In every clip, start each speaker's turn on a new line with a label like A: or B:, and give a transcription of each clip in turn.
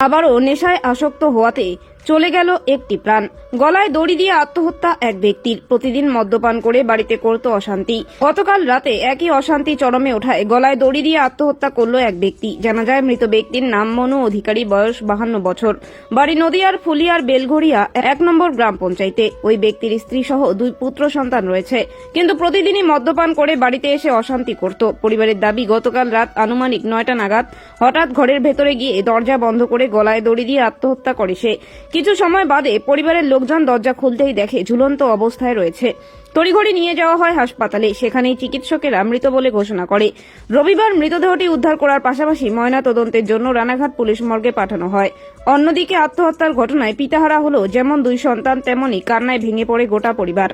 A: আবারও নেশায় আসক্ত হওয়াতে চলে গেল একটি প্রাণ। গলায় দড়ি দিয়ে আত্মহত্যা এক ব্যক্তির। প্রতিদিন মদ্যপান করে বাড়িতে করত অশান্তি। গতকাল রাতে একই অশান্তি চরমে ওঠায় গলায় দড়ি দিয়ে আত্মহত্যা করল এক ব্যক্তি। জানা যায়, মৃত ব্যক্তির নাম মনু অধিকারী, বয়স বাহান্ন বছর। বাড়ি নদিয়ার ফুলিয়ার বেলঘড়িয়া, এক নম্বর গ্রাম পঞ্চায়েতে। ওই ব্যক্তির স্ত্রী সহ দুই পুত্র সন্তান রয়েছে। কিন্তু প্রতিদিনই মদ্যপান করে বাড়িতে এসে অশান্তি করত। পরিবারের দাবি, গতকাল রাত আনুমানিক নয়টা নাগাদ হঠাৎ ঘরের ভেতরে গিয়ে দরজা বন্ধ করে গলায় দড়ি দিয়ে আত্মহত্যা করে সে। কিছু সময় বাদে পরিবারের লোকজন দরজা খুলতেই দেখে ঝুলন্ত অবস্থায় রয়েছে। তড়িঘড়ি নিয়ে যাওয়া হয় হাসপাতালে সেখানেই চিকিৎসকেরা মৃত বলে ঘোষণা করে। রবিবার মৃতদেহটি উদ্ধার করার পাশাপাশি ময়না তদন্তের জন্য রানাঘাট পুলিশ মর্গে পাঠানো হয়। অন্যদিকে আত্মহত্যার ঘটনায় পিতাহারা হলো যেমন দুই সন্তান তেমনই কান্নায় ভেঙে পড়ে গোটা পরিবার।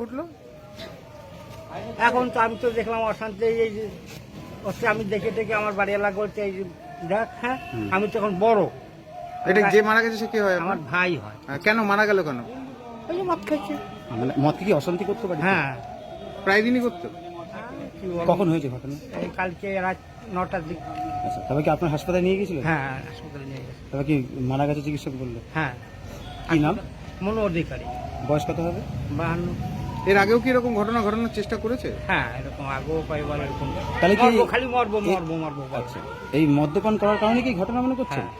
B: ঘটলো
C: এখন তো আমি তো দেখলাম অশান্তি এই আমি দেখে দেখে আমার বাড়ি এলাকা করছে এই দেখ হ্যাঁ আমি তখন বড়।
B: এটা যে মারা গেছে সে কি হয়
C: আমার ভাই হয়।
B: কেন মারা গেল কেন?
C: ওই যে মদ খাচ্ছে
D: মানে মদ কি অশান্তি করতে পারি?
C: হ্যাঁ
B: প্রায় দিনই করতো।
D: কখন হয়েছে ঘটনা?
C: এই কালকে রাত নটার দিক।
D: আচ্ছা তবে কি আপনার হাসপাতালে নিয়ে গেছিলেন
C: হ্যাঁ হাসপাতালে নিয়ে গেছে।
D: তবে কি মারা গেছে চিকিৎসক বলল?
C: হ্যাঁ।
D: কি নাম?
C: মনো অধিকারী।
D: বয়স কত হবে?
C: বাহান্ন।
B: এর আগেও কি এরকম ঘটনা ঘটানোর চেষ্টা করেছে?
C: হ্যাঁ এরকম আগেও কয়েকবার এরকম।
D: তাহলে কি-
C: মরবো, খালি মরবো মরবো মরবো
D: আচ্ছা এই মদ্যপান করার কারণে কি ঘটনা মনে করছে
C: হ্যাঁ।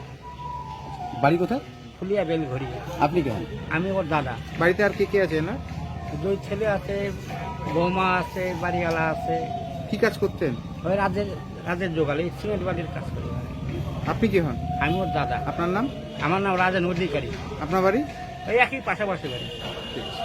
D: বাড়ি কোথায়?
C: ফুলিয়া বেল ঘড়ি
D: আপনি কেমন
C: আমি ওর দাদা।
B: বাড়িতে আর কে কে আছে না
C: দুই ছেলে আছে বৌমা আছে বাড়িওয়ালা আছে।
B: কি কাজ করতেন?
C: ওই রাজের রাজের জোগালে সিমেন্ট বাড়ির কাজ করি।
B: আপনি কি হন?
C: আমি ওর দাদা।
B: আপনার নাম?
C: আমার নাম রাজেন অধিকারী।
B: আপনার বাড়ি?
C: ওই একই পাশাপাশি বাড়ি।
B: ঠিক আছে।